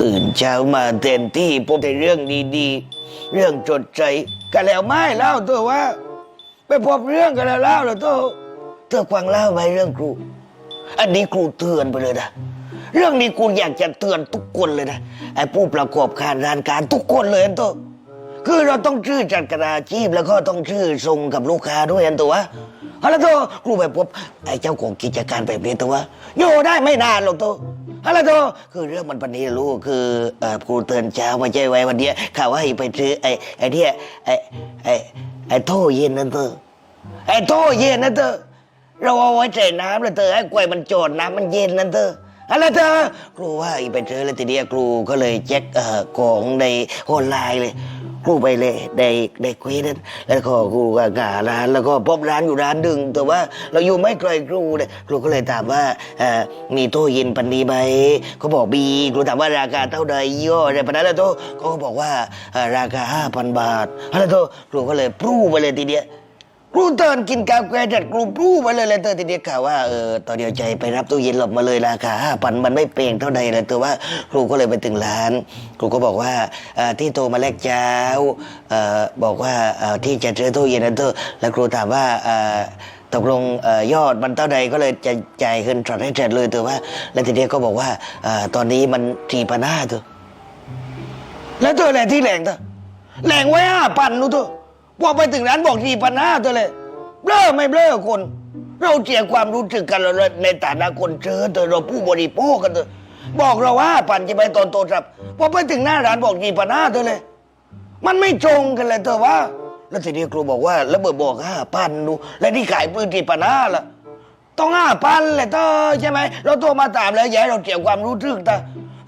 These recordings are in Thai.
ตื่นเช้ามาเต็มที่พบแต่เรื่องดีๆ เรื่องจดใจกันแล้วไม่เล่าตัวว่า ไปพบเรื่องกันแล้วเล่าแล้วตัวเธอฟังเล่าไหมเรื่องครู อันนี้ครูเตือนไปเลยนะเรื่องนี้กูอยากจะเตือนทุกคนเลยนะไอ้ผู้ประกอบการร้านการทุกคนเลยอันตัวคือเราต้องชื่อจัดกระอาชีพแล้วก็ต้องชื่อทรงกับลูกค้าด้วยอันตัวเอาละตัวครูไปพบไอ้เจ้าของกิจการแบบนี้ตัวอยู่ได้ไม่นานหรอกตัว เอาละตัวคือเรื่องมันปันนี้รู้คือเออครูเตือนเช้ามาใจไว้วันเนี้ยข่าวว่าให้ไปซื้อไอ้ไอ้เนี่ยไอ้ไอ้ไอ้โท่เย็นนั่นตัวไอ้โท่เย็นนั่นตัวเราเอาไว้ใส่น้ำเลยเธอให้กล้วยมันโจดน้ำมันเย็นนั่นเธออะไรเธอครูว่าอีไปเจอเลยทีเดียวครูก็เลยเช็คเอ่อของในออนไลน์เลย ครูไปเลยได้ได้คุยนั้นแล้วก็ครูก็หาร้านแล้วก็พบร้านอยู่ร้านหนึ่งแต่ว่าเราอยู่ไม่ไกลครูเลยครูก็เลยถามว่าเอ่อมีตู้เย็นปันนี้ไหมเขาบอกมีครูถามว่าราคาเท่าใดย่ออะไรปันนั้นแล้วโตเขาก็บอกว่าเอ่อราคาห้าพันบาทอะไรโตครูก็เลยพรูไปเลยทีเดียว ครูเตือนกินกาแฟจัดครูปรู้มาเลยเลยเตือนทีเดียวข่าวว่าเออตอนเดียวใจไปรับตู้เย็นหลบมาเลยราคาห้าพันมันไม่เปลงเท่าใดเลยต่ว่าครูก็เลยไปถึงร้าน ครูก็บอกว่าเอ่อที่โทรมาแลกเช้าเอ่อบอกว่าเอ่อที่จะซื้อตู้เย็นนั้นเถอะแล้วครูถามว่าเอ่อตกลงเอ่อยอดมันเท่าใดก็เลยจะจ่ายเงินสดให้เสร็จเลยต่ว่า แล้วทีเดียวก็บอกว่าเอ่อตอนนี้มันสี่พันห้าเถอแล้วตัวอะไรที่แหล่งเถอแหล่งไว้ห้าพันนู้เถ อะพอไปถึงร้านบอกสี่พันห้าตัวเลย เบลอไม่เบลอคน เราเจียความรู้สึกกันเราในฐานะคนเจอเถอเราผู้บริโภคกันเถอบอกเราว่าพันจะไปตอนโตครับพอไปถึงหน้าร้านบอกสี่พันห้าตัวเลย มันไม่ตรงกันเลยเธอว่า แล้วทีนี้ครูบอกว่าแล้วเบอร์บอกห้าพันดูแล้วที่ขายปืนสี่พันห้าล่ะต้องห้าพันเลยเธอใช่ไหมเราโทรมาถามแล้วยาให้เราเสียความรู้สึกตา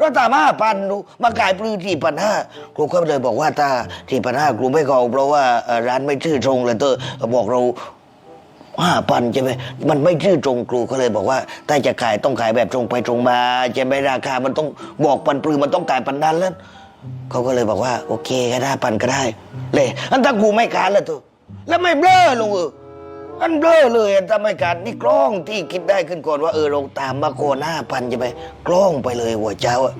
ราถามห้าพันมาขายปลือที่พันห้าครูก็เลยบอกว่าตาที่พันห้าครูไม่เอาเพราะว่าเอ่อร้านไม่ชื่อตรงเลยเธอบอกเราห้าพันใช่ไหมมันไม่ชื่อตรงครูก็เลยบอกว่าถ้าจะขายต้องขายแบบตรงไปตรงมาใช่ไหมราคามันต้องบอกปันปลือมันต้องขายปันนั้นแล้วเขาก็เลยบอกว่า โอเคก็ได้พันก็ได้ เลยอันถ้าครูไม่ขายแล้วเธอแล้วไม่เบ้อลงเออ อันเบ้อเลยทำไมการนี่กล้องที่คิดได้ขึ้นก่อนว่าเออเราตามมาโกนห้าพันจะไปกล้องไปเลยหัวเจ้าอะ